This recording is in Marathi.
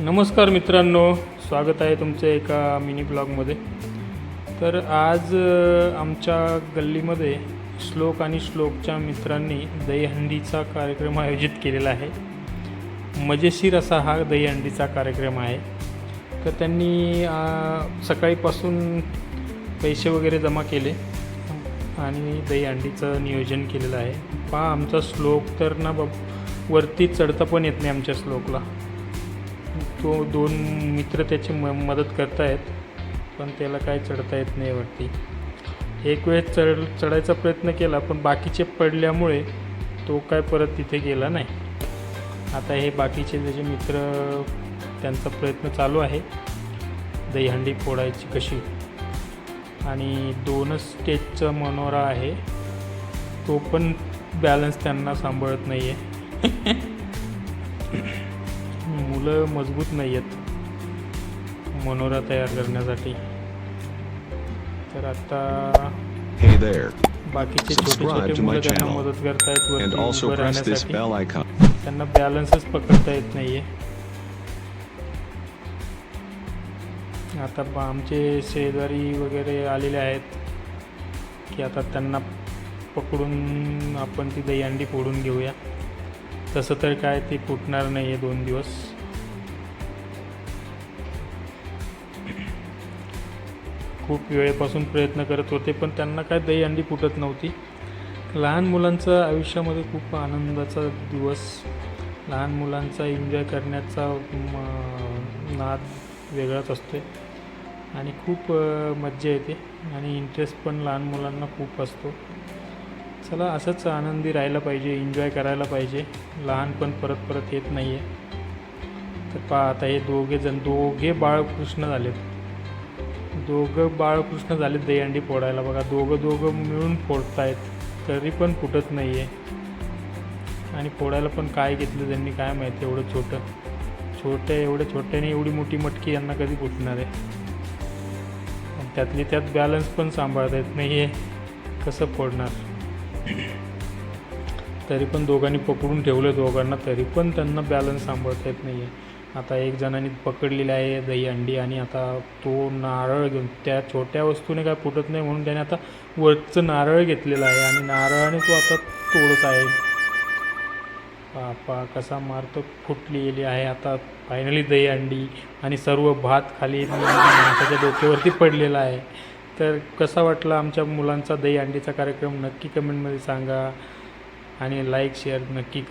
नमस्कार मित्रांनो स्वागत आहे तुमचं एका मिनी ब्लॉगमध्ये. तर आज आमच्या गल्लीमध्ये श्लोक आणि श्लोकच्या मित्रांनी दहीहंडीचा कार्यक्रम आयोजित केलेला आहे. मजेशीर असा हा दहीहंडीचा कार्यक्रम आहे. तर त्यांनी सकाळीपासून पैसे वगैरे जमा केले आणि दहीहंडीचं नियोजन केलेलं आहे. पहा आमचा श्लोक तर ना बाब वरती चढता पण येत नाही आमच्या श्लोकला. तो दोन मित्र त्याची म मदत करतायत पण त्याला काय चढता येत नाही वरती. एक वेळेस चढ चढायचा प्रयत्न केला पण बाकीचे पडल्यामुळे तो काय परत तिथे गेला नाही. आता हे बाकीचे त्याचे मित्र त्यांचा प्रयत्न चालू आहे. दहीहंडी फोडायची कशी? आणि दोनच स्टेजचा मनोरा आहे. तो पण बॅलन्स त्यांना सांभाळत नाही आहे मुलं मजबूत नाही आहेत मनोरा तयार करण्यासाठी. तर आता बाकीचे छोटे छोटे मुलं त्यांना. मदत करतायत वरती राहण्यासाठी. त्यांना बॅलन्सच पकडता येत नाही आहे आता ब- आमचे शेजारी वगैरे आलेले आहेत. की आता त्यांना पकडून आपण ती दहीहंडी फोडून घेऊया. तसं तर काय ती फुटणार नाही आहे दोन दिवस. खूप वेळेपासून प्रयत्न करत होते पण त्यांना काय दही अंडी फुटत नव्हती. लहान मुलांचा आयुष्यामध्ये खूप आनंदाचा दिवस. लहान मुलांचा एन्जॉय करण्याचा नाद वेगळाच असतो आणि खूप मज्जा येते. आणि इंटरेस्ट पण लहान मुलांना खूप असतो. चला असंच आनंदी राहायला पाहिजे एन्जॉय करायला पाहिजे. लहानपण परत परत येत नाही आहे तर पहा आता हे दोघे जण दोघे बाळकृष्ण झालेत. दोघं बाळकृष्ण झालेत दहीहंडी फोडायला. बघा दोघं दोघं मिळून फोडतायत तरी पण फुटत नाही आहे आणि फोडायला पण काय घेतलं त्यांनी काय माहिती एवढं छोटं. छोट्या एवढ्या छोट्याने एवढी मोठी मटकी यांना कधी फुटणार आहे? आणि त्यातली त्यात बॅलन्स पण सांभाळता येत नाही आहे कसं फोडणार? तरी पण दोघांनी पकडून ठेवलं दोघांना तरी पण त्यांना बॅलन्स सांभाळता येत नाही आहे आता एक जणांनी पकडलेलं आहे दही अंडी आणि आता तो नारळ घेऊन त्या छोट्या वस्तूने काय फुटत नाही म्हणून त्याने आता वरचं नारळ घेतलेलं आहे आणि नारळाने तो आता तोडत आहे. बापा कसा मारतो फुटलेली आहे. आता फायनली दही अंडी आणि सर्व भात खाली माणसाच्या डोक्यावरती पडलेला आहे. तर कसा वाटला आमच्या मुलांचा दही अंडीचा कार्यक्रम? नक्की कमेंटमध्ये सांगा आणि लाईक शेअर नक्की करा.